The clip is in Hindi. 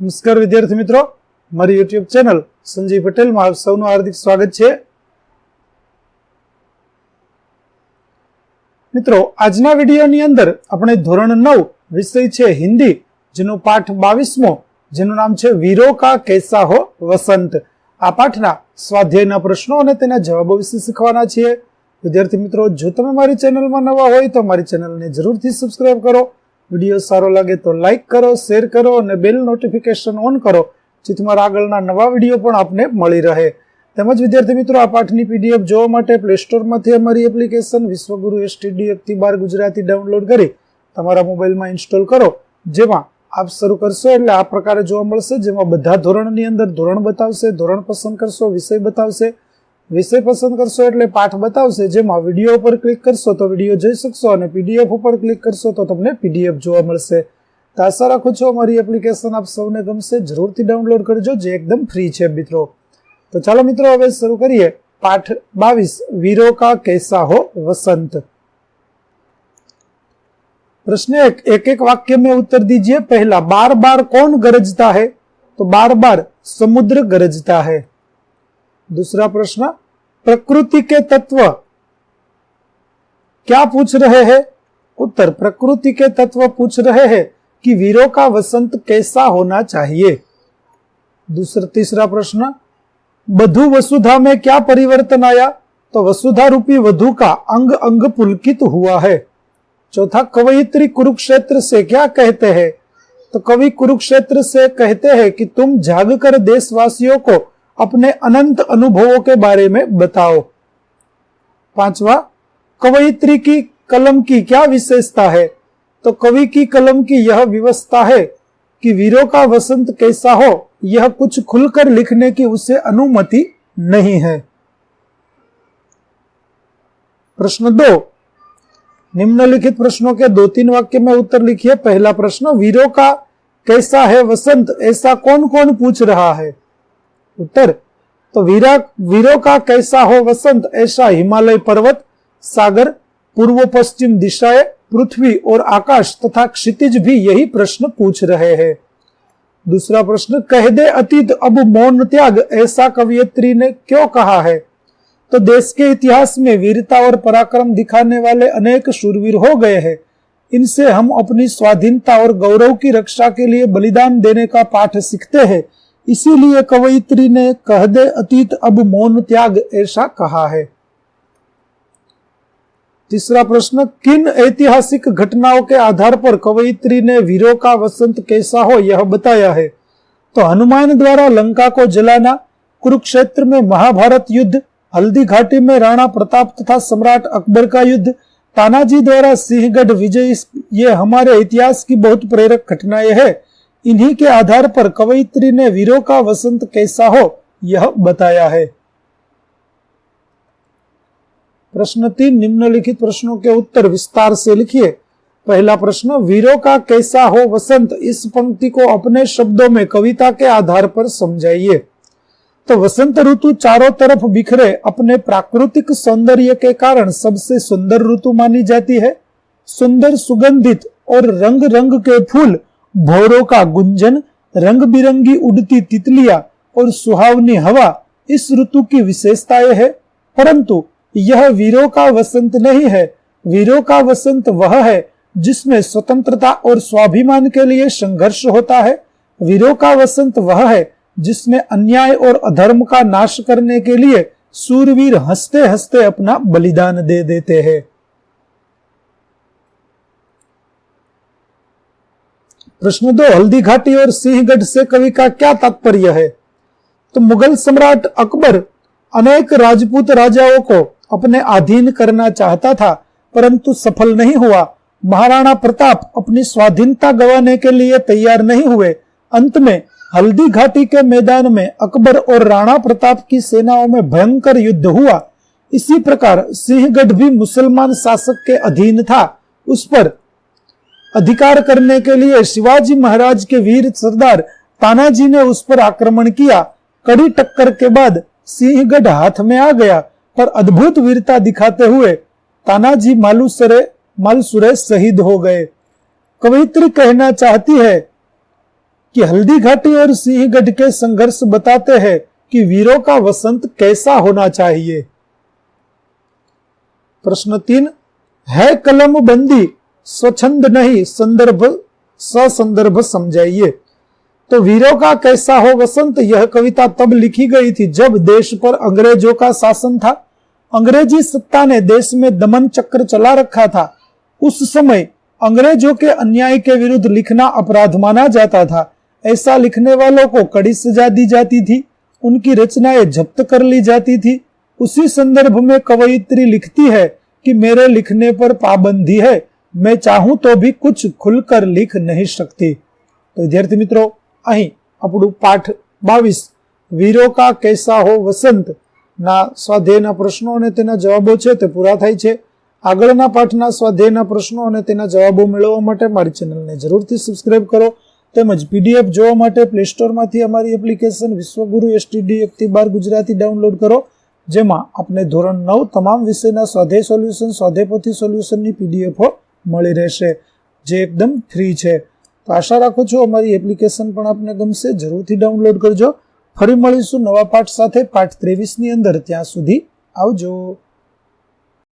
નમસ્કાર વિદ્યાર્થી મિત્રો. મારી યુટ્યુબ ચેનલ સંજય પટેલમાં આપ સૌનું હાર્દિક સ્વાગત છે. મિત્રો, આજના વિડીયોની અંદર આપણે ધોરણ નવ વિષય છે હિન્દી, જેનો પાઠ બાવીસમો, જેનું નામ છે વીરો કા કેસા હો વસંત. આ પાઠના સ્વાધ્યાયના પ્રશ્નો અને તેના જવાબો વિશે શીખવાના છીએ. વિદ્યાર્થી મિત્રો, જો તમે મારી ચેનલમાં નવા હોય તો મારી ચેનલને જરૂરથી સબસ્ક્રાઇબ કરો. વીડિયો સારો લાગે તો લાઈક કરો શેર કરો અને બેલ નોટિફિકેશન ઓન કરો, જેથી મારા આગળના નવા વીડિયો પણ આપને મળી રહે. તેમજ વિદ્યાર્થી મિત્રો, આ પાઠની પીડીએફ જોવા માટે પ્લે સ્ટોરમાંથી અમારી એપ્લિકેશન વિશ્વગુરુ એસટીડીએફથી બાર ગુજરાતી ડાઉનલોડ કરી તમારા મોબાઈલમાં ઇન્સ્ટોલ કરો, જેમાં આપ શરૂ કરશો એટલે આ પ્રકારે જોવા મળશે, જેમાં બધા ધોરણની અંદર ધોરણ બતાવશે, ધોરણ પસંદ કરશો, વિષય બતાવશે વિષય પસંદ કરશો એટલે પાઠ બતાવશે જેમાં વિડીયો ઉપર ક્લિક કરશો તો વિડીયો જોઈ શકશો અને પીડીએફ ઉપર ક્લિક કરશો તો તમને પીડીએફ જોવા મળશે તો આશા રાખું છું અમારી એપ્લિકેશન આપ સૌને ગમશે જરૂરથી ડાઉનલોડ કરજો જે એકદમ ફ્રી છે મિત્રો તો ચાલો મિત્રો હવે શરૂ કરીએ પાઠ બાવીસ વીરો કા कैसा हो वसंत प्रश्न एक एक एक वाक्य में उत्तर दीजिए पहला बार बार कौन गरजता है तो बार बार समुद्र गरजता है दूसरा प्रश्न प्रकृति के तत्व। क्या पूछ रहे हैं? उत्तर, प्रकृति के तत्व पूछ रहे हैं कि वीरों का वसंत कैसा होना चाहिए? दूसरा, तीसरा प्रश्न बधु वसुधा में क्या परिवर्तन आया? तो वसुधा रूपी वधु का अंग अंग पुलकित हुआ है। चौथा, कवयित्री कुरुक्षेत्र से क्या कहते हैं? तो कवि कुरुक्षेत्र से कहते हैं कि तुम जागकर देशवासियों को अपने अनंत अनुभवों के बारे में बताओ। पांचवा, कवयित्री की कलम की क्या विशेषता है? तो कवि की कलम की यह व्यवस्था है कि वीरों का वसंत कैसा हो, यह कुछ खुलकर लिखने की उसे अनुमति नहीं है। प्रश्न दो, निम्नलिखित प्रश्नों के दो तीन वाक्य में उत्तर लिखिए। पहला प्रश्न, वीरों का कैसा है वसंत? ऐसा कौन कौन पूछ रहा है? उत्तर। तो वीरा, वीरों का कैसा हो वसंत? ऐसा हिमालय पर्वत, सागर, पूर्व पश्चिम दिशाएँ, पृथ्वी और आकाश तथा क्षितिज भी यही प्रश्न पूछ रहे हैं। दूसरा प्रश्न, कह दे अतीत, अब मौन त्याग, ऐसा कवियत्री ने क्यों कहा है? तो देश के इतिहास में वीरता और पराक्रम दिखाने वाले अनेक शूरवीर हो गए हैं। इनसे हम अपनी स्वाधीनता और गौरव की रक्षा के लिए बलिदान देने का पाठ सीखते हैं। इसीलिए कवयित्री ने कह दे, अतीत, अब मौन त्याग, ऐसा कहा है। तीसरा प्रश्न, किन ऐतिहासिक घटनाओं के आधार पर कवयित्री ने वीरों का वसंत कैसा हो, यह बताया है। तो हनुमान द्वारा लंका को जलाना, कुरुक्षेत्र में महाभारत युद्ध, हल्दी घाटी में राणा प्रताप तथा सम्राट अकबर का युद्ध, तानाजी द्वारा सिंहगढ़ विजय, ये हमारे इतिहास की बहुत प्रेरक घटनाएँ हैं। इन्हीं के आधार पर कवयित्री ने वीरों का वसंत कैसा हो, यह बताया है। प्रश्न तीन, निम्नलिखित प्रश्नों के उत्तर विस्तार से लिखिए। पहला प्रश्न, वीरों का कैसा हो वसंत, इस पंक्ति को अपने शब्दों में कविता के आधार पर समझाइए। तो वसंत ऋतु चारों तरफ़ बिखरे, अपने प्राकृतिक सौंदर्य के कारण सबसे सुंदर ऋतु मानी जाती है। सुंदर, सुगंधित और रंग रंग के फूल भोरों का गुंजन रंग बिरंगी उड़ती तितलियाँ और सुहावनी हवा इस ऋतु की विशेषताएँ है। परंतु यह वीरों का वसंत नहीं है। वीरों का वसंत वह है जिसमें स्वतंत्रता और स्वाभिमान के लिए संघर्ष होता है। वीरों का वसंत वह है जिसमें अन्याय और अधर्म का नाश करने के लिए सूरवीर हँसते हँसते अपना बलिदान दे देते हैं। प्रश्न दो हल्दी घाटी और सिंहगढ़ से कवि का क्या तात्पर्य है? तो मुगल सम्राट अकबर अनेक राजपूत राजाओं को अपने अधीन करना चाहता था, परंतु सफल नहीं हुआ। महाराणा प्रताप अपनी स्वाधीनता गंवाने के लिए तैयार नहीं हुए। अंत में हल्दी घाटी के मैदान में अकबर और राणा प्रताप की सेनाओं में भयंकर युद्ध हुआ। इसी प्रकार सिंहगढ़ भी मुसलमान शासक के अधीन था। उस पर अधिकार करने के लिए शिवाजी महाराज के वीर सरदार तानाजी ने उस पर आक्रमण किया। कड़ी टक्कर के बाद सिंहगढ़ हाथ में आ गया पर अद्भुत वीरता दिखाते हुए तानाजी मालूसरे मालसुरे शहीद हो गए। कवित्री कहना चाहती है कि हल्दी घाटी और सिंहगढ़ के संघर्ष बताते हैं कि वीरों का वसंत कैसा होना चाहिए। प्रश्न तीन, है कलम बंदी स्वच्छंद नहीं, संदर्भ, ससंदर्भ समझाइए। तो वीरों का कैसा हो वसंत? यह कविता तब लिखी गई थी जब देश पर अंग्रेज़ों का शासन था। अंग्रेज़ी सत्ता ने देश में दमन चक्र चला रखा था। उस समय अंग्रेज़ों के अन्याय के विरुद्ध लिखना अपराध माना जाता था। ऐसा लिखने वालों को कड़ी सजा दी जाती थी। उनकी रचनाएँ जब्त कर ली जाती थी। उसी संदर्भ में कवयित्री लिखती है कि मेरे लिखने पर पाबंदी है। મેં ચાહું તો ભી કુછ ખુલકર લીખ નહીં શકતી. તો વિદ્યાર્થી મિત્રો, અહીં આપણું પાઠ બાવીસ. વીરો કા કેસા હો વસંત? ના સ્વાધ્યાયના પ્રશ્નો અને તેના જવાબો છે તે પૂરા થાય છે. આગળના પાઠના સ્વાધ્યાયના પ્રશ્નો અને તેના જવાબો મેળવવા માટે મારી ચેનલને જરૂરથી સબસ્ક્રાઇબ કરો. તેમજ પીડીએફ જોવા માટે પ્લે સ્ટોરમાંથી અમારી એપ્લિકેશન વિશ્વગુરુ એસટીડી એકથી બાર ગુજરાતી ડાઉનલોડ કરો, જેમાં આપણે ધોરણ નવ તમામ વિષયના સ્વાધ્યાય સોલ્યુશન સ્વાધ્યાયપોથી સોલ્યુશનની પીડીએફો મળી રહેશે, જે એકદમ ફ્રી છે. તો આશા રાખું છું અમારી એપ્લિકેશન પણ આપને ગમશે. જરૂરથી ડાઉનલોડ કરજો. ફરી મળીશું નવા પાઠ સાથે. પાઠ ત્રેવીસની અંદર. ત્યાં સુધી આવજો.